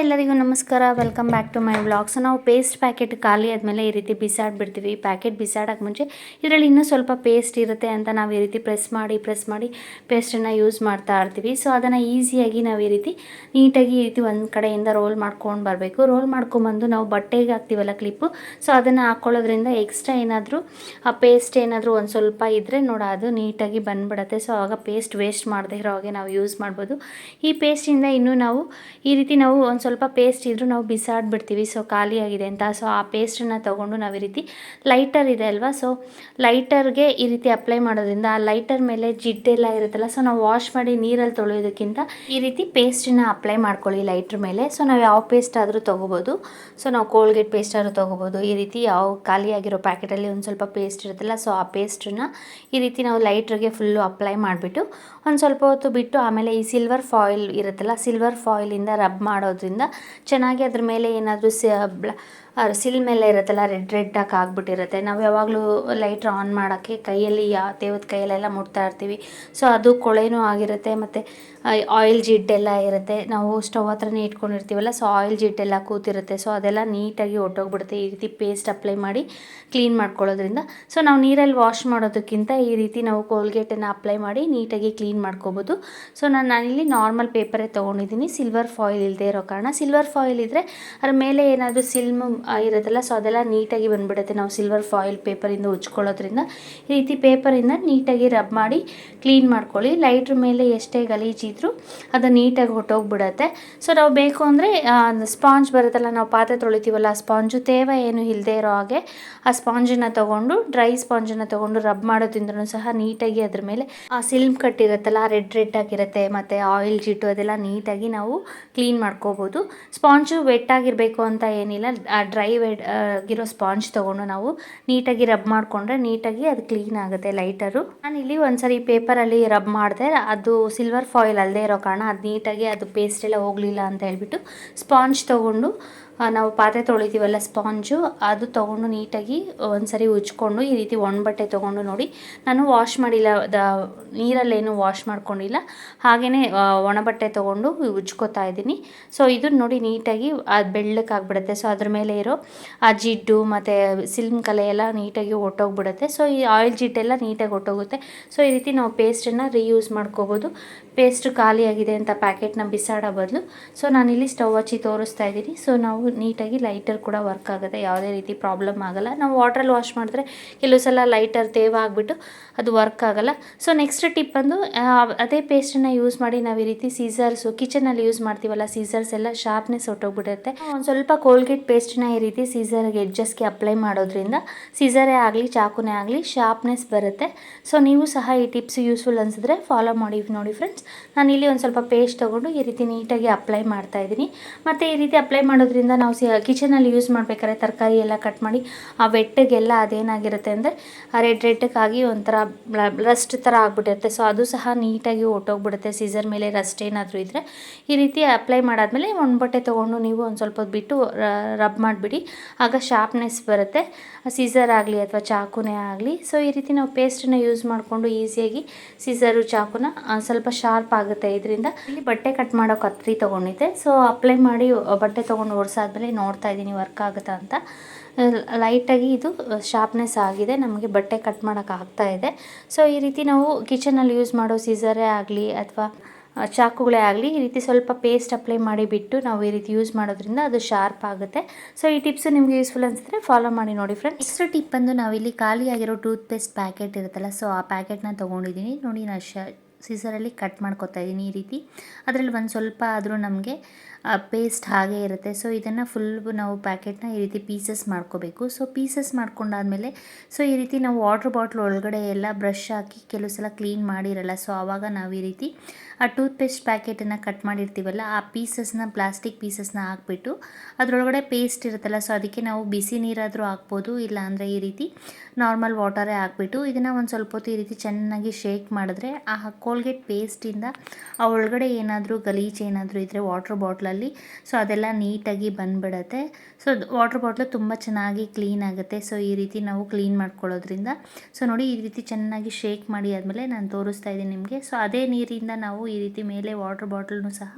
ಎಲ್ಲರಿಗೂ ನಮಸ್ಕಾರ. Welcome back to my vlogs ನಾವು ಪೇಸ್ಟ್ ಪ್ಯಾಕೆಟ್ ಖಾಲಿ ಆದಮೇಲೆ ಈ ರೀತಿ ಬಿಸಾಡ್ಬಿಡ್ತೀವಿ. ಪ್ಯಾಕೆಟ್ ಬಿಸಾಡೋಕೆ ಮುಂಚೆ ಇದರಲ್ಲಿ ಇನ್ನೂ ಸ್ವಲ್ಪ ಪೇಸ್ಟ್ ಇರುತ್ತೆ ಅಂತ ನಾವು ಈ ರೀತಿ ಪ್ರೆಸ್ ಮಾಡಿ ಪ್ರೆಸ್ ಮಾಡಿ ಪೇಸ್ಟನ್ನು ಯೂಸ್ ಮಾಡ್ತಾ ಇರ್ತೀವಿ. ಸೊ ಅದನ್ನು ಈಸಿಯಾಗಿ ನಾವು ಈ ರೀತಿ ನೀಟಾಗಿ ಈ ರೀತಿ ಒಂದು ಕಡೆಯಿಂದ ರೋಲ್ ಮಾಡ್ಕೊಂಡು ಬರಬೇಕು. ರೋಲ್ ಮಾಡ್ಕೊಂಬಂದು ನಾವು ಬಟ್ಟೆಗೆ ಹಾಕ್ತೀವಲ್ಲ ಕ್ಲಿಪ್ಪು ಸೊ ಅದನ್ನು ಹಾಕ್ಕೊಳ್ಳೋದ್ರಿಂದ ಎಕ್ಸ್ಟ್ರಾ ಏನಾದರೂ, ಆ ಪೇಸ್ಟ್ ಏನಾದರೂ ಒಂದು ಸ್ವಲ್ಪ ಇದ್ದರೆ ನೋಡ ಅದು ನೀಟಾಗಿ ಬಂದ್ಬಿಡುತ್ತೆ. ಸೊ ಆವಾಗ ಪೇಸ್ಟ್ ವೇಸ್ಟ್ ಮಾಡದೇ ಇರೋ ಹಾಗೆ ನಾವು ಯೂಸ್ ಮಾಡ್ಬೋದು. ಈ ಪೇಸ್ಟಿಂದ ಇನ್ನೂ ನಾವು ಈ ರೀತಿ ನಾವು ಒಂದು ಸ್ವಲ್ಪ ಪೇಸ್ಟ್ ಇದ್ದರೂ ನಾವು ಬಿಸಾಡ್ಬಿಡ್ತೀವಿ. ಸೊ ಖಾಲಿಯಾಗಿದೆ ಅಂತ. ಸೊ ಆ ಪೇಸ್ಟನ್ನು ತೊಗೊಂಡು ನಾವು ಈ ರೀತಿ ಲೈಟರ್ ಇದೆ ಅಲ್ವಾ? ಸೊ ಲೈಟರ್ಗೆ ಈ ರೀತಿ ಅಪ್ಲೈ ಮಾಡೋದ್ರಿಂದ ಆ ಲೈಟರ್ ಮೇಲೆ ಜಿಡ್ಡೆಲ್ಲ ಇರುತ್ತಲ್ಲ. ಸೊ ನಾವು ವಾಶ್ ಮಾಡಿ ನೀರಲ್ಲಿ ತೊಳೆಯೋದಕ್ಕಿಂತ ಈ ರೀತಿ ಪೇಸ್ಟನ್ನ ಅಪ್ಲೈ ಮಾಡ್ಕೊಳ್ಳಿ ಲೈಟ್ರ್ ಮೇಲೆ. ಸೊ ನಾವು ಯಾವ ಪೇಸ್ಟ್ ಆದರೂ ತೊಗೋಬೋದು. ಸೊ ನಾವು ಕೋಲ್ಗೇಟ್ ಪೇಸ್ಟ್ ಆದರೂ ತೊಗೋಬೋದು. ಈ ರೀತಿ ಯಾವ ಖಾಲಿಯಾಗಿರೋ ಪ್ಯಾಕೆಟಲ್ಲಿ ಒಂದು ಸ್ವಲ್ಪ ಪೇಸ್ಟ್ ಇರುತ್ತಲ್ಲ. ಸೊ ಆ ಪೇಸ್ಟನ್ನ ಈ ರೀತಿ ನಾವು ಲೈಟ್ರಿಗೆ ಫುಲ್ಲು ಅಪ್ಲೈ ಮಾಡಿಬಿಟ್ಟು ಒಂದು ಸ್ವಲ್ಪ ಹೊತ್ತು ಬಿಟ್ಟು ಆಮೇಲೆ ಈ ಸಿಲ್ವರ್ ಫಾಯಿಲ್ ಇರುತ್ತಲ್ಲ ಸಿಲ್ವರ್ ಫಾಯಿಲಿಂದ ರಬ್ ಮಾಡೋದ್ರಿಂದ ಚೆನ್ನಾಗಿ ಅದ್ರ ಮೇಲೆ ಏನಾದರೂ ಸಿ ಬ್ಲ ಸಿಲ್ ಮೇಲೆ ಇರುತ್ತಲ್ಲ, ರೆಡ್ ರೆಡ್ಡಾಗಿ ಆಗ್ಬಿಟ್ಟಿರುತ್ತೆ. ನಾವು ಯಾವಾಗಲೂ ಲೈಟ್ರ್ ಆನ್ ಮಾಡೋಕ್ಕೆ ಕೈಯಲ್ಲಿ ಯಾವ ತೇವದ ಕೈಯಲ್ಲೆಲ್ಲ ಮುಟ್ತಾ ಇರ್ತೀವಿ. ಸೊ ಅದು ಕೊಳೆನೂ ಆಗಿರುತ್ತೆ. ಮತ್ತು ಆಯಿಲ್ ಜಿಡ್ಡೆಲ್ಲ ಇರುತ್ತೆ. ನಾವು ಸ್ಟವ್ ಹತ್ರನೇ ಇಟ್ಕೊಂಡಿರ್ತೀವಲ್ಲ ಸೊ ಆಯಿಲ್ ಜಿಡ್ಡೆಲ್ಲ ಕೂತಿರುತ್ತೆ. ಸೊ ಅದೆಲ್ಲ ನೀಟಾಗಿ ಹೊಟ್ಟೋಗ್ಬಿಡುತ್ತೆ ಈ ರೀತಿ ಪೇಸ್ಟ್ ಅಪ್ಲೈ ಮಾಡಿ ಕ್ಲೀನ್ ಮಾಡ್ಕೊಳ್ಳೋದ್ರಿಂದ. ಸೊ ನಾವು ನೀರಲ್ಲಿ ವಾಶ್ ಮಾಡೋದಕ್ಕಿಂತ ಈ ರೀತಿ ನಾವು ಕೋಲ್ಗೇಟನ್ನು ಅಪ್ಲೈ ಮಾಡಿ ನೀಟಾಗಿ ಕ್ಲೀನ್ ಮಾಡ್ಕೋಬೋದು. ಸೊ ನಾನು ನಾನಿಲ್ಲಿ ನಾರ್ಮಲ್ ಪೇಪರೇ ತೊಗೊಂಡಿದ್ದೀನಿ. ಸಿಲ್ವರ್ ಫಾಯಿಲ್ ಇಲ್ಲದೆ ಇರೋ ಕಾರಣ. ಸಿಲ್ವರ್ ಫಾಯಿಲ್ ಇದ್ದರೆ ಅದ್ರ ಮೇಲೆ ಏನಾದರೂ ಸಿಲ್ಮ್ ಇರುತ್ತಲ್ಲ ಸೊ ಅದೆಲ್ಲ ನೀಟಾಗಿ ಬಂದ್ಬಿಡುತ್ತೆ ನಾವು ಸಿಲ್ವರ್ ಫಾಯಿಲ್ ಪೇಪರಿಂದ ಉಜ್ಕೊಳ್ಳೋದ್ರಿಂದ. ಈ ರೀತಿ ಪೇಪರಿಂದ ನೀಟಾಗಿ ರಬ್ ಮಾಡಿ ಕ್ಲೀನ್ ಮಾಡ್ಕೊಳ್ಳಿ. ಲೈಟ್ರ್ ಮೇಲೆ ಎಷ್ಟೇ ಗಲೀಜಿದ್ರು ಅದು ನೀಟಾಗಿ ಹೊಟ್ಟೋಗ್ಬಿಡತ್ತೆ. ಸೊ ನಾವು ಬೇಕು ಅಂದರೆ ಸ್ಪಾಂಜ್ ಬರುತ್ತಲ್ಲ, ನಾವು ಪಾತ್ರೆ ತೊಳಿತೀವಲ್ಲ, ಆ ಸ್ಪಾಂಜು ತೇವ ಏನು ಇಲ್ಲದೆ ಇರೋ ಹಾಗೆ, ಆ ಸ್ಪಾಂಜನ್ನು ತೊಗೊಂಡು, ಡ್ರೈ ಸ್ಪಾಂಜನ್ನು ತೊಗೊಂಡು ರಬ್ ಮಾಡೋದ್ರಿಂದನೂ ಸಹ ನೀಟಾಗಿ ಅದ್ರ ಮೇಲೆ, ಆ ಸಿಲ್ಮ್ ಕಟ್ಟಿರುತ್ತಲ್ಲ ರೆಡ್ ರೆಡ್ ಆಗಿರುತ್ತೆ, ಮತ್ತು ಆಯಿಲ್ ಜಿಟ್ಟು ಅದೆಲ್ಲ ನೀಟಾಗಿ ನಾವು ಕ್ಲೀನ್ ಮಾಡ್ಕೋಬೋದು. ಸ್ಪಾಂಜು ವೆಟ್ಟಾಗಿರಬೇಕು ಅಂತ ಏನಿಲ್ಲ, ಆ ಡ್ರೈ ವೆಡ್ ಆಗಿರೋ ಸ್ಪಾಂಜ್ ತೊಗೊಂಡು ನಾವು ನೀಟಾಗಿ ರಬ್ ಮಾಡಿಕೊಂಡ್ರೆ ನೀಟಾಗಿ ಅದು ಕ್ಲೀನ್ ಆಗುತ್ತೆ ಲೈಟರು. ನಾನು ಇಲ್ಲಿ ಒಂದ್ಸರಿ ಪೇಪರಲ್ಲಿ ರಬ್ ಮಾಡಿದೆ, ಅದು ಸಿಲ್ವರ್ ಫಾಯಿಲ್ ಅಲ್ಲದೆ ಇರೋ ಕಾರಣ ಅದು ನೀಟಾಗಿ ಅದು ಪೇಸ್ಟ್ ಎಲ್ಲ ಹೋಗಲಿಲ್ಲ ಅಂತ ಹೇಳ್ಬಿಟ್ಟು ಸ್ಪಾಂಜ್ ತೊಗೊಂಡು ನಾವು ಪಾತ್ರೆ ತೊಳಿತೀವಲ್ಲ ಸ್ಪಾಂಜು, ಅದು ತೊಗೊಂಡು ನೀಟಾಗಿ ಒಂದ್ಸರಿ ಉಜ್ಕೊಂಡು ಈ ರೀತಿ ಒಣ ಬಟ್ಟೆ ತೊಗೊಂಡು ನೋಡಿ. ನಾನು ವಾಶ್ ಮಾಡಿಲ್ಲ, ದ, ನೀರಲ್ಲೇನು ವಾಶ್ ಮಾಡ್ಕೊಂಡಿಲ್ಲ. ಹಾಗೆಯೇ ಒಣ ಬಟ್ಟೆ ತೊಗೊಂಡು ಉಜ್ಕೋತಾ ಇದ್ದೀನಿ. ಸೊ ಇದು ನೋಡಿ ನೀಟಾಗಿ ಅದು ಬೆಳ್ಳಕ್ಕಾಗ್ಬಿಡುತ್ತೆ ಸೊ ಅದ್ರ ಮೇಲೆ ಇರೋ ಆ ಜಿಡ್ಡು ಮತ್ತು ಸಿಲ್ಮ್ ಕಲೆ ಎಲ್ಲ ನೀಟಾಗಿ ಹೊಟ್ಟೋಗ್ಬಿಡುತ್ತೆ ಸೊ ಈ ಆಯಿಲ್ ಜಿಡ್ಡೆಲ್ಲ ನೀಟಾಗಿ ಹೊಟ್ಟೋಗುತ್ತೆ ಸೊ ಈ ರೀತಿ ನಾವು ಪೇಸ್ಟನ್ನು ರೀಯೂಸ್ ಮಾಡ್ಕೋಬೋದು. ಪೇಸ್ಟ್ ಖಾಲಿಯಾಗಿದೆ ಅಂತ ಪ್ಯಾಕೆಟ್ನ ಬಿಸಾಡೋ ಬದಲು. ಸೊ ಇಲ್ಲಿ ಸ್ಟವ್ ಹಚ್ಚಿ ತೋರಿಸ್ತಾ ಇದ್ದೀನಿ. ಸೊ ನಾವು ನೀಟಾಗಿ ಲೈಟರ್ ಕೂಡ ವರ್ಕ್ ಆಗುತ್ತೆ. ಯಾವುದೇ ರೀತಿ ಪ್ರಾಬ್ಲಮ್ ಆಗಲ್ಲ. ನಾವು ವಾಟ್ರಲ್ಲಿ ವಾಶ್ ಮಾಡಿದ್ರೆ ಕೆಲವು ಸಲ ಲೈಟರ್ ತೇವ ಆಗಿಬಿಟ್ಟು ಅದು ವರ್ಕ್ ಆಗಲ್ಲ. ಸೊ ನೆಕ್ಸ್ಟ್ ಟಿಪ್ ಬಂದು ಅದೇ ಪೇಸ್ಟನ್ನು ಯೂಸ್ ಮಾಡಿ ನಾವು ಈ ರೀತಿ ಸೀಸರ್ಸು ಕಿಚನಲ್ಲಿ ಯೂಸ್ ಮಾಡ್ತೀವಲ್ಲ ಸೀಸರ್ಸ್ ಎಲ್ಲ ಶಾರ್ಪ್ನೆಸ್ ಹೊಟ್ಟೋಗ್ಬಿಡುತ್ತೆ ಒಂದು ಸ್ವಲ್ಪ ಕೋಲ್ಗೇಟ್ ಪೇಸ್ಟನ್ನ ಈ ರೀತಿ ಸೀಸರ್ಗೆ ಎಡ್ಜಸ್ಗೆ ಅಪ್ಲೈ ಮಾಡೋದ್ರಿಂದ ಸೀಸರೇ ಆಗಲಿ, ಚಾಕುನೇ ಆಗಲಿ ಶಾರ್ಪ್ನೆಸ್ ಬರುತ್ತೆ. ಸೊ ನೀವು ಸಹ ಈ ಟಿಪ್ಸ್ ಯೂಸ್ಫುಲ್ ಅನಿಸಿದ್ರೆ ಫಾಲೋ ಮಾಡಿ ನೋಡಿ ಫ್ರೆಂಡ್ಸ್ ನಾನು ಇಲ್ಲಿ ಒಂದು ಸ್ವಲ್ಪ ಪೇಸ್ಟ್ ತೊಗೊಂಡು ಈ ರೀತಿ ನೀಟಾಗಿ ಅಪ್ಲೈ ಮಾಡ್ತಾ ಇದ್ದೀನಿ. ಮತ್ತು ಈ ರೀತಿ ಅಪ್ಲೈ ಮಾಡೋದ್ರಿಂದ ನಾವು ಸಿ ಕಿಚನಲ್ಲಿ ಯೂಸ್ ಮಾಡಬೇಕಾದ್ರೆ ತರಕಾರಿ ಎಲ್ಲ ಕಟ್ ಮಾಡಿ ಆ ವೆಟ್ಟಗೆಲ್ಲ ಅದೇನಾಗಿರುತ್ತೆ ಅಂದರೆ ರೆಡ್ ರೆಡ್ಡಕ್ಕಾಗಿ ಒಂಥರ ರಸ್ಟ್ ಥರ ಆಗಿಬಿಟ್ಟಿರುತ್ತೆ. ಸೊ ಅದು ಸಹ ನೀಟಾಗಿ ಹೊಟ್ಟೋಗ್ಬಿಡುತ್ತೆ ಸೀಸರ್ ಮೇಲೆ ರಸ್ಟ್ ಏನಾದರೂ ಇದ್ದರೆ ಈ ರೀತಿ ಅಪ್ಲೈ ಮಾಡಾದಮೇಲೆ ಒಂದು ಬಟ್ಟೆ ತೊಗೊಂಡು ನೀವು ಒಂದು ಸ್ವಲ್ಪ ಬಿಟ್ಟು ರಬ್ ಮಾಡಿಬಿಡಿ. ಆಗ ಶಾರ್ಪ್ನೆಸ್ ಬರುತ್ತೆ. ಸೀಸರ್ ಆಗಲಿ ಅಥವಾ ಚಾಕುನೇ ಆಗಲಿ. ಸೊ ಈ ರೀತಿ ನಾವು ಪೇಸ್ಟನ್ನ ಯೂಸ್ ಮಾಡಿಕೊಂಡು ಈಸಿಯಾಗಿ ಸೀಸರು ಚಾಕುನ ಆ, ಸ್ವಲ್ಪ ಶಾರ್ಪ್ ಆಗುತ್ತೆ. ಇದರಿಂದ ಇಲ್ಲಿ ಬಟ್ಟೆ ಕಟ್ ಮಾಡೋ ಕತ್ರಿ ತೊಗೊಂಡಿದ್ದೆ. ಸೊ ಅಪ್ಲೈ ಮಾಡಿ ಬಟ್ಟೆ ತೊಗೊಂಡು ಒರೆಸಾದ್ಮೇಲೆ ನೋಡ್ತಾ ಇದ್ದೀನಿ ವರ್ಕ್ ಆಗುತ್ತಾ ಅಂತ. ಲೈಟಾಗಿ ಇದು ಶಾರ್ಪ್ನೆಸ್ ಆಗಿದೆ. ನಮಗೆ ಬಟ್ಟೆ ಕಟ್ ಮಾಡೋಕೆ ಆಗ್ತಾ ಇದೆ. ಸೊ ಈ ರೀತಿ ನಾವು ಕಿಚನಲ್ಲಿ ಯೂಸ್ ಮಾಡೋ ಸೀಸರೇ ಆಗಲಿ ಅಥವಾ ಚಾಕುಗಳೇ ಆಗಲಿ, ಈ ರೀತಿ ಸ್ವಲ್ಪ ಪೇಸ್ಟ್ ಅಪ್ಲೈ ಮಾಡಿ ಬಿಟ್ಟು ನಾವು ಈ ರೀತಿ ಯೂಸ್ ಮಾಡೋದ್ರಿಂದ ಅದು ಶಾರ್ಪ್ ಆಗುತ್ತೆ. ಸೊ ಈ ಟಿಪ್ಸು ನಿಮಗೆ ಯೂಸ್ಫುಲ್ ಅನಿಸಿದ್ರೆ ಫಾಲೋ ಮಾಡಿ ನೋಡಿ ಫ್ರೆಂಡ್ಸ್ ನೆಕ್ಸ್ಟ್ ಟಿಪ್ ಬಂದು ನಾವಿಲ್ಲಿ ಖಾಲಿಯಾಗಿರೋ ಟೂತ್ ಪೇಸ್ಟ್ ಪ್ಯಾಕೆಟ್ ಇರುತ್ತಲ್ಲ ಸೊ ಆ ಪ್ಯಾಕೆಟ್ನ ತೊಗೊಂಡಿದ್ದೀನಿ. ನೋಡಿ, ನಾನು ಶ ಸೀಸರಲ್ಲಿ ಕಟ್ ಮಾಡ್ಕೊತಾ ಇದ್ದೀನಿ ಈ ರೀತಿ. ಅದರಲ್ಲಿ ಒಂದು ಸ್ವಲ್ಪ ಆದರೂ ನಮಗೆ ಪೇಸ್ಟ್ ಹಾಗೆ ಇರುತ್ತೆ. ಸೊ ಇದನ್ನು ಫುಲ್ ನಾವು ಪ್ಯಾಕೆಟ್ನ ಈ ರೀತಿ ಪೀಸಸ್ ಮಾಡ್ಕೋಬೇಕು. ಸೊ ಪೀಸಸ್ ಮಾಡ್ಕೊಂಡಾದ್ಮೇಲೆ ಸೊ ಈ ರೀತಿ ನಾವು ವಾಟ್ರ್ ಬಾಟ್ಲ್ ಒಳಗಡೆ ಎಲ್ಲ ಬ್ರಷ್ ಹಾಕಿ ಕೆಲವು ಸಲ ಕ್ಲೀನ್ ಮಾಡಿರಲ್ಲ. ಸೊ ಆವಾಗ ನಾವು ಈ ರೀತಿ ಆ ಟೂತ್ ಪೇಸ್ಟ್ ಪ್ಯಾಕೆಟನ್ನು ಕಟ್ ಮಾಡಿರ್ತೀವಲ್ಲ, ಆ ಪೀಸಸ್ನ ಪ್ಲಾಸ್ಟಿಕ್ ಪೀಸಸ್ನ ಹಾಕ್ಬಿಟ್ಟು ಅದರೊಳಗಡೆ ಪೇಸ್ಟ್ ಇರುತ್ತಲ್ಲ. ಸೊ ಅದಕ್ಕೆ ನಾವು ಬಿಸಿ ನೀರಾದರೂ ಹಾಕ್ಬೋದು, ಇಲ್ಲ ಅಂದರೆ ಈ ರೀತಿ ನಾರ್ಮಲ್ ವಾಟರೇ ಹಾಕ್ಬಿಟ್ಟು ಇದನ್ನು ಒಂದು ಸ್ವಲ್ಪ ಹೊತ್ತು ಈ ರೀತಿ ಚೆನ್ನಾಗಿ ಶೇಕ್ ಮಾಡಿದ್ರೆ ಆ ಕೋಲ್ಗೇಟ್ ಪೇಸ್ಟಿಂದ ಆ ಒಳಗಡೆ ಏನಾದರೂ ಗಲೀಜು ಏನಾದರೂ ಇದ್ದರೆ ವಾಟ್ರ್ ಬಾಟ್ಲಲ್ಲಿ ಸೊ ಅದೆಲ್ಲ ನೀಟಾಗಿ ಬಂದ್ಬಿಡತ್ತೆ. ಸೊ ವಾಟ್ರ್ ಬಾಟ್ಲು ತುಂಬ ಚೆನ್ನಾಗಿ ಕ್ಲೀನ್ ಆಗುತ್ತೆ. ಸೊ ಈ ರೀತಿ ನಾವು ಕ್ಲೀನ್ ಮಾಡ್ಕೊಳ್ಳೋದ್ರಿಂದ. ಸೊ ನೋಡಿ, ಈ ರೀತಿ ಚೆನ್ನಾಗಿ ಶೇಕ್ ಮಾಡಿ ಆದಮೇಲೆ ನಾನು ತೋರಿಸ್ತಾ ಇದ್ದೀನಿ ನಿಮಗೆ. ಸೊ ಅದೇ ನೀರಿಂದ ನಾವು ಈ ರೀತಿ ಮೇಲೆ ವಾಟ್ರ್ ಬಾಟ್ಲನ್ನು ಸಹ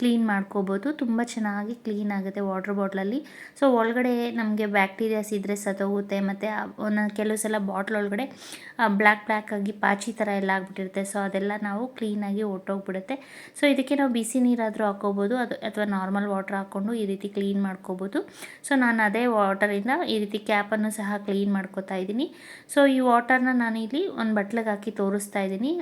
ಕ್ಲೀನ್ ಮಾಡ್ಕೋಬೋದು. ತುಂಬ ಚೆನ್ನಾಗಿ ಕ್ಲೀನ್ ಆಗುತ್ತೆ ವಾಟರ್ ಬಾಟ್ಲಲ್ಲಿ. ಸೊ, ಒಳಗಡೆ ನಮಗೆ ಬ್ಯಾಕ್ಟೀರಿಯಾಸ್ ಇದ್ದರೆ ಸತ್ತೋಗುತ್ತೆ ಮತ್ತು ಒಂದೊಂದು ಕೆಲವು ಸಲ ಬಾಟ್ಲ್ ಒಳಗಡೆ ಬ್ಲ್ಯಾಕ್ ಬ್ಲ್ಯಾಕ್ ಆಗಿ ಪಾಚಿ ಥರ ಎಲ್ಲ ಆಗಿಬಿಟ್ಟಿರುತ್ತೆ. ಸೊ, ಅದೆಲ್ಲ ನಾವು ಕ್ಲೀನಾಗಿ ಒಟ್ಟೋಗ್ಬಿಡುತ್ತೆ. ಸೊ, ಇದಕ್ಕೆ ನಾವು ಬಿಸಿ ನೀರಾದರೂ ಹಾಕೋಬೋದು. ಅದು, ಅಥವಾ ನಾರ್ಮಲ್ ವಾಟರ್ ಹಾಕ್ಕೊಂಡು ಈ ರೀತಿ ಕ್ಲೀನ್ ಮಾಡ್ಕೋಬೋದು. ಸೊ, ನಾನು ಅದೇ ವಾಟರಿಂದ ಈ ರೀತಿ ಕ್ಯಾಪನ್ನು ಸಹ ಕ್ಲೀನ್ ಮಾಡ್ಕೋತಾ ಇದ್ದೀನಿ. ಸೊ, ಈ ವಾಟರ್ನ ನಾನು ಇಲ್ಲಿ ಒಂದು ಬಟ್ಲಿಗೆ ಹಾಕಿ ತೋರಿಸ್ತಾ ಇದ್ದೀನಿ.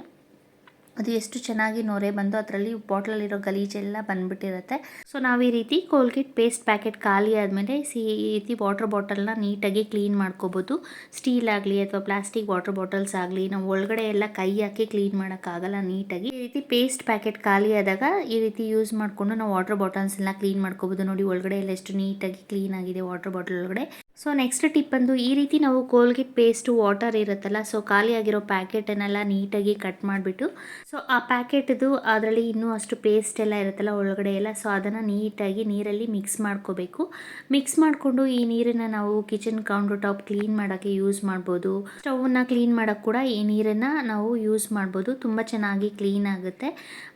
ಅದು ಎಷ್ಟು ಚೆನ್ನಾಗಿ ನೊರೆ ಬಂದು ಅದರಲ್ಲಿ ಬಾಟ್ಲಲ್ಲಿರೋ ಗಲೀಜೆಲ್ಲ ಬಂದ್ಬಿಟ್ಟಿರುತ್ತೆ. ಸೊ ನಾವು ಈ ರೀತಿ ಕೋಲ್ಗೇಟ್ ಪೇಸ್ಟ್ ಪ್ಯಾಕೆಟ್ ಖಾಲಿ ಆದಮೇಲೆ ಸಿ ಈ ರೀತಿ ವಾಟರ್ ಬಾಟಲ್ನ ನೀಟಾಗಿ ಕ್ಲೀನ್ ಮಾಡ್ಕೋಬೋದು. ಸ್ಟೀಲ್ ಆಗಲಿ ಅಥವಾ ಪ್ಲಾಸ್ಟಿಕ್ ವಾಟರ್ ಬಾಟಲ್ಸ್ ಆಗಲಿ ನಾವು ಒಳಗಡೆ ಎಲ್ಲ ಕೈ ಹಾಕಿ ಕ್ಲೀನ್ ಮಾಡೋಕ್ಕಾಗಲ್ಲ ನೀಟಾಗಿ. ಈ ರೀತಿ ಪೇಸ್ಟ್ ಪ್ಯಾಕೆಟ್ ಖಾಲಿ ಆದಾಗ ಈ ರೀತಿ ಯೂಸ್ ಮಾಡಿಕೊಂಡು ನಾವು ವಾಟರ್ ಬಾಟಲ್ಸ್ ಎಲ್ಲ ಕ್ಲೀನ್ ಮಾಡ್ಕೋಬೋದು. ನೋಡಿ ಒಳಗಡೆ ಎಲ್ಲ ಎಷ್ಟು ನೀಟಾಗಿ ಕ್ಲೀನ್ ಆಗಿದೆ ವಾಟರ್ ಬಾಟಲ್ ಒಳಗಡೆ. ಸೊ ನೆಕ್ಸ್ಟ್ ಟಿಪ್ ಬಂದು ಈ ರೀತಿ ನಾವು ಕೋಲ್ಗೇಟ್ ಪೇಸ್ಟು ವಾಟರ್ ಇರುತ್ತಲ್ಲ ಸೊ ಖಾಲಿಯಾಗಿರೋ ಪ್ಯಾಕೆಟನ್ನೆಲ್ಲ ನೀಟಾಗಿ ಕಟ್ ಮಾಡಿಬಿಟ್ಟು ಸೊ ಆ ಪ್ಯಾಕೆಟ್ದು ಅದರಲ್ಲಿ ಇನ್ನೂ ಅಷ್ಟು ಪೇಸ್ಟ್ ಎಲ್ಲ ಇರುತ್ತಲ್ಲ ಒಳಗಡೆ ಎಲ್ಲ ಸೊ ಅದನ್ನು ನೀಟಾಗಿ ನೀರಲ್ಲಿ ಮಿಕ್ಸ್ ಮಾಡ್ಕೋಬೇಕು. ಮಿಕ್ಸ್ ಮಾಡಿಕೊಂಡು ಈ ನೀರನ್ನು ನಾವು ಕಿಚನ್ ಕೌಂಟರ್ ಟಾಪ್ ಕ್ಲೀನ್ ಮಾಡೋಕ್ಕೆ ಯೂಸ್ ಮಾಡ್ಬೋದು. ಸ್ಟೌವನ್ನ ಕ್ಲೀನ್ ಮಾಡೋಕ್ಕೆ ಕೂಡ ಈ ನೀರನ್ನು ನಾವು ಯೂಸ್ ಮಾಡ್ಬೋದು. ತುಂಬ ಚೆನ್ನಾಗಿ ಕ್ಲೀನ್ ಆಗುತ್ತೆ.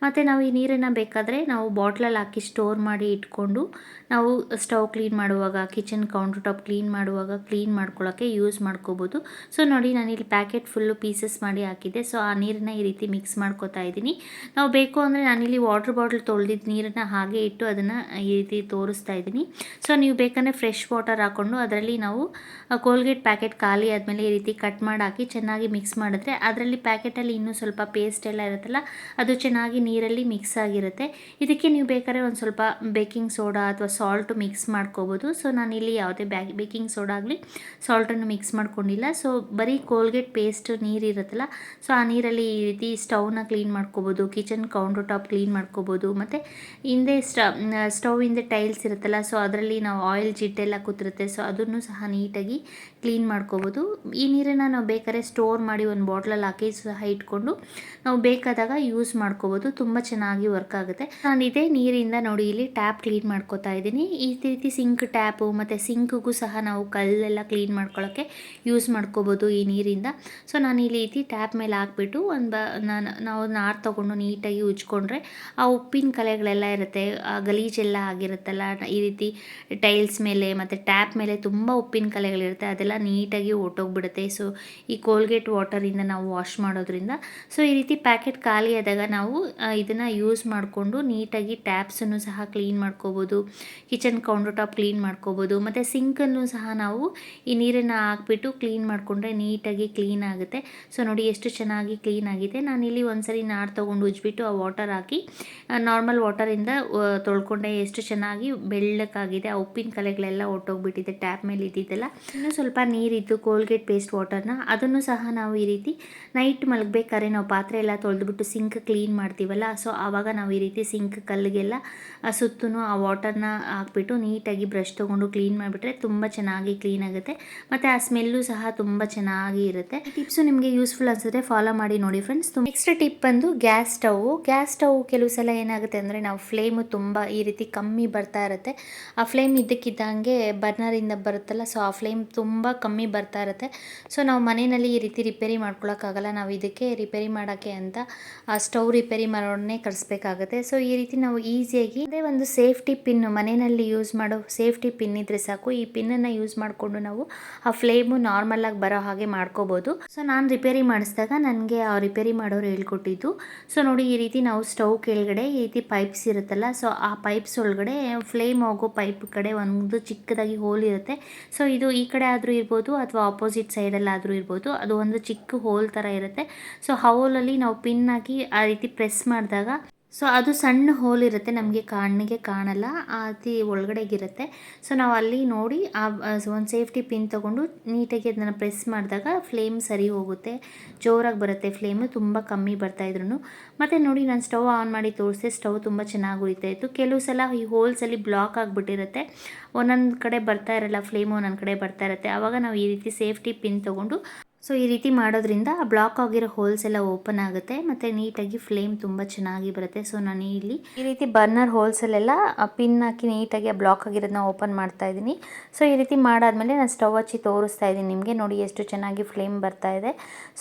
ಮತ್ತು ನಾವು ಈ ನೀರನ್ನು ಬೇಕಾದರೆ ನಾವು ಬಾಟ್ಲಲ್ಲಿ ಹಾಕಿ ಸ್ಟೋರ್ ಮಾಡಿ ಇಟ್ಕೊಂಡು ನಾವು ಸ್ಟವ್ ಕ್ಲೀನ್ ಮಾಡುವಾಗ, ಕಿಚನ್ ಕೌಂಟರ್ ಟಾಪ್ ಕ್ಲೀನ್ ಮಾಡುವಾಗ ಕ್ಲೀನ್ ಮಾಡ್ಕೊಳ್ಳೋಕ್ಕೆ ಯೂಸ್ ಮಾಡ್ಕೋಬೋದು. ಸೊ ನೋಡಿ ನಾನು ಇಲ್ಲಿ ಪ್ಯಾಕೆಟ್ ಫುಲ್ಲು ಪೀಸಸ್ ಮಾಡಿ ಹಾಕಿದ್ದೆ. ಸೊ ಆ ನೀರನ್ನ ಈ ರೀತಿ ಮಿಕ್ಸ್ ಮಾಡ್ಕೋತಾ ಇದ್ದೀನಿ. ನಾವು ಬೇಕು ಅಂದರೆ ನಾನಿಲ್ಲಿ ವಾಟರ್ ಬಾಟಲ್ ತೊಳೆದಿದ್ದ ನೀರನ್ನು ಹಾಗೆ ಇಟ್ಟು ಅದನ್ನು ಈ ರೀತಿ ತೋರಿಸ್ತಾ ಇದ್ದೀನಿ. ಸೊ ನೀವು ಬೇಕಂದರೆ ಫ್ರೆಶ್ ವಾಟರ್ ಹಾಕ್ಕೊಂಡು ಅದರಲ್ಲಿ ನಾವು ಕೋಲ್ಗೇಟ್ ಪ್ಯಾಕೆಟ್ ಖಾಲಿ ಆದಮೇಲೆ ಈ ರೀತಿ ಕಟ್ ಮಾಡಿ ಹಾಕಿ ಚೆನ್ನಾಗಿ ಮಿಕ್ಸ್ ಮಾಡಿದ್ರೆ ಅದರಲ್ಲಿ ಪ್ಯಾಕೆಟಲ್ಲಿ ಇನ್ನೂ ಸ್ವಲ್ಪ ಪೇಸ್ಟ್ ಎಲ್ಲ ಇರುತ್ತಲ್ಲ, ಅದು ಚೆನ್ನಾಗಿ ನೀರಲ್ಲಿ ಮಿಕ್ಸ್ ಆಗಿರುತ್ತೆ. ಇದಕ್ಕೆ ನೀವು ಬೇಕಾದ್ರೆ ಒಂದು ಸ್ವಲ್ಪ ಬೇಕಿಂಗ್ ಸೋಡಾ ಅಥವಾ ಸಾಲ್ಟ್ ಮಿಕ್ಸ್ ಮಾಡ್ಕೋಬೋದು. ಸೊ ನಾನಿಲ್ಲಿ ಯಾವುದೇ ಬ್ಯಾಕ್ ಬೇಕಿಂಗ್ ಸೋಡಾ ಆಗಲಿ ಸಾಲ್ಟನ್ನು ಮಿಕ್ಸ್ ಮಾಡ್ಕೊಂಡಿಲ್ಲ. ಸೊ ಬರೀ ಕೋಲ್ಗೇಟ್ ಪೇಸ್ಟ್ ನೀರು ಇರುತ್ತಲ್ಲ ಸೊ ಆ ನೀರಲ್ಲಿ ಈ ರೀತಿ ಸ್ಟವ್ನ ಕ್ಲೀನ್ ಮಾಡ್ಕೋಬೋದು ಕಿಚನ್ ಕೌಂಟರ್ ಟಾಪ್ ಕ್ಲೀನ್ ಮಾಡ್ಕೋಬೋದು, ಮತ್ತು ಹಿಂದೆ ಸ್ಟವ್ ಹಿಂದೆ ಟೈಲ್ಸ್ ಇರುತ್ತಲ್ಲ ಸೊ ಅದರಲ್ಲಿ ನಾವು ಆಯಿಲ್ ಜಿಟ್ಟೆಲ್ಲ ಕೂತಿರುತ್ತೆ ಸೊ ಅದನ್ನು ಸಹ ನೀಟಾಗಿ ಕ್ಲೀನ್ ಮಾಡ್ಕೋಬೋದು. ಈ ನೀರನ್ನು ನಾವು ಬೇಕಾದ್ರೆ ಸ್ಟೋರ್ ಮಾಡಿ ಒಂದು ಬಾಟ್ಲಲ್ಲಿ ಹಾಕಿ ಸಹ ಇಟ್ಕೊಂಡು ನಾವು ಬೇಕಾದಾಗ ಯೂಸ್ ಮಾಡ್ಕೋಬೋದು. ತುಂಬ ಚೆನ್ನಾಗಿ ವರ್ಕ್ ಆಗುತ್ತೆ. ನಾನು ಇದೇ ನೀರಿಂದ ನೋಡಿ ಇಲ್ಲಿ ಟ್ಯಾಪ್ ಕ್ಲೀನ್ ಮಾಡ್ಕೋತಾ ಇದ್ದೀನಿ. ಈ ರೀತಿ ಸಿಂಕ್ ಟ್ಯಾಪು ಮತ್ತು ಸಿಂಕ್ಗೂ ಸಹ ನಾವು ಕಲ್ಲೆಲ್ಲ ಕ್ಲೀನ್ ಮಾಡ್ಕೊಳ್ಳೋಕ್ಕೆ ಯೂಸ್ ಮಾಡ್ಕೋಬೋದು ಈ ನೀರಿಂದ. ಸೊ ನಾನು ಈ ಟ್ಯಾಪ್ ಮೇಲೆ ಹಾಕ್ಬಿಟ್ಟು ಒಂದು ಬ, ನಾನು, ನಾವು ನಾರು ತೊಗೊಂಡು ನೀಟಾಗಿ ಉಜ್ಕೊಂಡ್ರೆ ಆ ಉಪ್ಪಿನ ಕಲೆಗಳೆಲ್ಲ ಇರುತ್ತೆ. ಆ ಗಲೀಜೆಲ್ಲ ಆಗಿರುತ್ತಲ್ಲ, ಈ ರೀತಿ ಟೈಲ್ಸ್ ಮೇಲೆ ಮತ್ತು ಟ್ಯಾಪ್ ಮೇಲೆ ತುಂಬ ಉಪ್ಪಿನ ಕಲೆಗಳಿರುತ್ತೆ. ಅದೆಲ್ಲ ನೀಟಾಗಿ ಒಟ್ಟೋಗ್ಬಿಡುತ್ತೆ ಸೊ ಈ ಕೋಲ್ಗೇಟ್ ವಾಟರಿಂದ ನಾವು ವಾಶ್ ಮಾಡೋದ್ರಿಂದ ಸೊ ಈ ರೀತಿ ಪ್ಯಾಕೆಟ್ ಖಾಲಿ ಆದಾಗ ನಾವು ಇದನ್ನು ಯೂಸ್ ಮಾಡಿಕೊಂಡು ನೀಟಾಗಿ ಟ್ಯಾಪ್ಸನ್ನು ಸಹ ಕ್ಲೀನ್ ಮಾಡ್ಕೋಬೋದು. ಕಿಚನ್ ಕೌಂಟರ್ ಟಾಪ್ ಕ್ಲೀನ್ ಮಾಡ್ಕೋಬೋದು. ಮತ್ತು ಸಿಂಕನ್ನು ಸಹ ನಾವು ಈ ನೀರನ್ನು ಹಾಕ್ಬಿಟ್ಟು ಕ್ಲೀನ್ ಮಾಡಿಕೊಂಡ್ರೆ ನೀಟಾಗಿ ಕ್ಲೀನ್ ಆಗುತ್ತೆ. ಸೊ ನೋಡಿ ಎಷ್ಟು ಚೆನ್ನಾಗಿ ಕ್ಲೀನ್ ಆಗಿದೆ. ನಾನಿಲ್ಲಿ ಒಂದ್ಸರಿ ನಾರು ತೊಗೊಂಡು ಉಜ್ಬಿಟ್ಟು ಆ ವಾಟರ್ ಹಾಕಿ ನಾರ್ಮಲ್ ವಾಟರಿಂದ ತೊಳ್ಕೊಂಡೆ ಎಷ್ಟು ಚೆನ್ನಾಗಿ ಬೆಳ್ಳಕ್ಕಾಗಿದೆ ಆ ಉಪ್ಪಿನ ಕಲೆಗಳೆಲ್ಲ ಒಟ್ಟೋಗ್ಬಿಟ್ಟಿದೆ. ಟ್ಯಾಪ್ ಮೇಲೆ ಇದ್ದಿದ್ದೆಲ್ಲ. ಇನ್ನೂ ಸ್ವಲ್ಪ ನೀರಿದ್ದು ಕೋಲ್ಗೇಟ್ ಪೇಸ್ಟ್ ವಾಟರ್ನ ಅದನ್ನು ಸಹ ನಾವು ಈ ರೀತಿ ನೈಟ್ ಮಲಗಬೇಕಾದ್ರೆ ನಾವು ಪಾತ್ರೆ ಎಲ್ಲ ತೊಳೆದುಬಿಟ್ಟು ಸಿಂಕ್ ಕ್ಲೀನ್ ಮಾಡ್ತೀವಲ್ಲ ಸೊ ಆವಾಗ ನಾವು ಈ ರೀತಿ ಸಿಂಕ್ ಕಲ್ಲಿಗೆಲ್ಲ ಸುತ್ತೂ ಆ ವಾಟರ್ನ ಹಾಕ್ಬಿಟ್ಟು ನೀಟಾಗಿ ಬ್ರಷ್ ತೊಗೊಂಡು ಕ್ಲೀನ್ ಮಾಡಿಬಿಟ್ರೆ ತುಂಬ ಚೆನ್ನಾಗಿ ಕ್ಲೀನ್ ಆಗುತ್ತೆ. ಮತ್ತು ಆ ಸ್ಮೆಲ್ಲು ಸಹ ತುಂಬ ಚೆನ್ನಾಗಿ ಇರುತ್ತೆ. ಟಿಪ್ಸು ನಿಮಗೆ ಯೂಸ್ಫುಲ್ ಅನಿಸಿದ್ರೆ ಫಾಲೋ ಮಾಡಿ ನೋಡಿ ಫ್ರೆಂಡ್ಸ್ ನೆಕ್ಸ್ಟ್ ಟಿಪ್ ಬಂದು ಗ್ಯಾಸ್ ಸ್ಟವ್ ಗ್ಯಾಸ್ ಸ್ಟವ್ ಕೆಲವು ಸಲ ಏನಾಗುತ್ತೆ ಅಂದರೆ ನಾವು ಫ್ಲೇಮು ತುಂಬ ಈ ರೀತಿ ಕಮ್ಮಿ ಬರ್ತಾ ಇರುತ್ತೆ. ಆ ಫ್ಲೇಮ್ ಇದ್ದಕ್ಕಿದ್ದಂಗೆ ಬರ್ನರಿಂದ ಬರುತ್ತಲ್ಲ ಸೊ ಆ ಫ್ಲೇಮ್ ತುಂಬ ಕಮ್ಮಿ ಬರ್ತಾ ಇರುತ್ತೆ. ಸೊ ನಾವು ಮನೆಯಲ್ಲಿ ಈ ರೀತಿ ರಿಪೇರಿ ಮಾಡ್ಕೊಳಕ್ಕಾಗಲ್ಲ. ನಾವು ಇದಕ್ಕೆ ರಿಪೇರಿ ಮಾಡೋಕ್ಕೆ ಅಂತ ಆ ಸ್ಟವ್ ರಿಪೇರಿ ಮಾಡೋನ್ನೇ ಕಳಿಸ್ಬೇಕಾಗುತ್ತೆ. ಸೊ ಈ ರೀತಿ ನಾವು ಈಸಿಯಾಗಿ ಅದೇ ಒಂದು ಸೇಫ್ಟಿ ಪಿನ್ ಮನೆಯಲ್ಲಿ ಯೂಸ್ ಮಾಡೋ ಸೇಫ್ಟಿ ಪಿನ್ ಇದ್ರೆ ಸಾಕು. ಈ ಪಿನ್ನನ್ನು ಯೂಸ್ ಮಾಡಿಕೊಂಡು ನಾವು ಆ ಫ್ಲೇಮು ನಾರ್ಮಲಾಗಿ ಬರೋ ಹಾಗೆ ಮಾಡ್ಕೋಬೋದು. ಸೊ ನಾನು ರಿಪೇರಿ ಮಾಡಿಸಿದಾಗ ನನಗೆ ಆ ರಿಪೇರಿ ಮಾಡೋರು ಹೇಳ್ಕೊಟ್ಟಿದ್ದು. ಸೊ ನೋಡಿ ಈ ರೀತಿ ನಾವು ಸ್ಟವ್ ಕೆಳಗಡೆ ಈ ರೀತಿ ಪೈಪ್ಸ್ ಇರುತ್ತಲ್ಲ. ಸೊ ಆ ಪೈಪ್ಸ್ ಒಳಗಡೆ ಫ್ಲೇಮ್ ಹೋಗೋ ಪೈಪ್ ಕಡೆ ಒಂದು ಚಿಕ್ಕದಾಗಿ ಹೋಲ್ ಇರುತ್ತೆ. ಸೊ ಇದು ಈ ಕಡೆ ಆದರೂ ಇರ್ಬೋದು ಅಥವಾ ಆಪೋಸಿಟ್ ಸೈಡಲ್ಲಾದರೂ ಇರ್ಬೋದು. ಅದು ಒಂದು ಚಿಕ್ಕ ಹೋಲ್ ಥರ ಇರುತ್ತೆ. ಸೊ ಹೋಲಲ್ಲಿ ನಾವು ಪಿನ್ ಹಾಕಿ ಆ ರೀತಿ ಪ್ರೆಸ್ ಮಾಡಿದಾಗ ಸೊ ಅದು ಸಣ್ಣ ಹೋಲ್ ಇರುತ್ತೆ, ನಮಗೆ ಕಣ್ಣಿಗೆ ಕಾಣಲ್ಲ, ಅತಿ ರೀತಿ ಒಳಗಡೆಗಿರುತ್ತೆ. ಸೊ ನಾವು ಅಲ್ಲಿ ನೋಡಿ, ಆ ಒಂದು ಸೇಫ್ಟಿ ಪಿನ್ ತೊಗೊಂಡು ನೀಟಾಗಿ ಅದನ್ನು ಪ್ರೆಸ್ ಮಾಡಿದಾಗ ಫ್ಲೇಮ್ ಸರಿ ಹೋಗುತ್ತೆ. ಜೋರಾಗಿ ಬರುತ್ತೆ ಫ್ಲೇಮು, ತುಂಬ ಕಮ್ಮಿ ಬರ್ತಾಯಿದ್ರು ಮತ್ತು ನೋಡಿ, ನಾನು ಸ್ಟವ್ ಆನ್ ಮಾಡಿ ತೋರಿಸಿದೆ, ಸ್ಟವ್ ತುಂಬ ಚೆನ್ನಾಗಿ ಉರಿತಾ ಇತ್ತು ಕೆಲವು ಸಲ ಈ ಹೋಲ್ಸಲ್ಲಿ ಬ್ಲಾಕ್ ಆಗಿಬಿಟ್ಟಿರುತ್ತೆ. ಒಂದೊಂದು ಕಡೆ ಬರ್ತಾ ಇರಲ್ಲ, ಫ್ಲೇಮ್ ಒಂದೊಂದು ಕಡೆ ಬರ್ತಾ ಇರುತ್ತೆ. ಆವಾಗ ನಾವು ಈ ರೀತಿ ಸೇಫ್ಟಿ ಪಿನ್ ತೊಗೊಂಡು ಸೊ ಈ ರೀತಿ ಮಾಡೋದ್ರಿಂದ ಬ್ಲಾಕ್ ಆಗಿರೋ ಹೋಲ್ಸ್ ಎಲ್ಲ ಓಪನ್ ಆಗುತ್ತೆ ಮತ್ತು ನೀಟಾಗಿ ಫ್ಲೇಮ್ ತುಂಬ ಚೆನ್ನಾಗಿ ಬರುತ್ತೆ. ಸೊ ನಾನು ಇಲ್ಲಿ ಈ ರೀತಿ ಬರ್ನರ್ ಹೋಲ್ಸಲ್ಲೆಲ್ಲ ಪಿನ್ ಹಾಕಿ ನೀಟಾಗಿ ಬ್ಲಾಕ್ ಆಗಿರೋದನ್ನ ಓಪನ್ ಮಾಡ್ತಾ ಇದ್ದೀನಿ. ಸೊ ಈ ರೀತಿ ಮಾಡಾದ್ಮೇಲೆ ನಾನು ಸ್ಟವ್ ಹಚ್ಚಿ ತೋರಿಸ್ತಾ ಇದ್ದೀನಿ ನಿಮಗೆ. ನೋಡಿ ಎಷ್ಟು ಚೆನ್ನಾಗಿ ಫ್ಲೇಮ್ ಬರ್ತಾ ಇದೆ.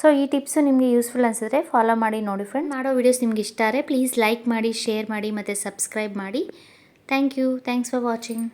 ಸೊ ಈ ಟಿಪ್ಸು ನಿಮಗೆ ಯೂಸ್ಫುಲ್ ಅನಿಸಿದ್ರೆ ಫಾಲೋ ಮಾಡಿ, ನೋಡಿ ಫ್ರೆಂಡ್ ಮಾಡೋ ವೀಡಿಯೋಸ್ ನಿಮ್ಗೆ ಇಷ್ಟ ಆದರೆ ಪ್ಲೀಸ್ ಲೈಕ್ ಮಾಡಿ ಶೇರ್ ಮಾಡಿ ಮತ್ತು ಸಬ್ಸ್ಕ್ರೈಬ್ ಮಾಡಿ. Thank you thanks for watching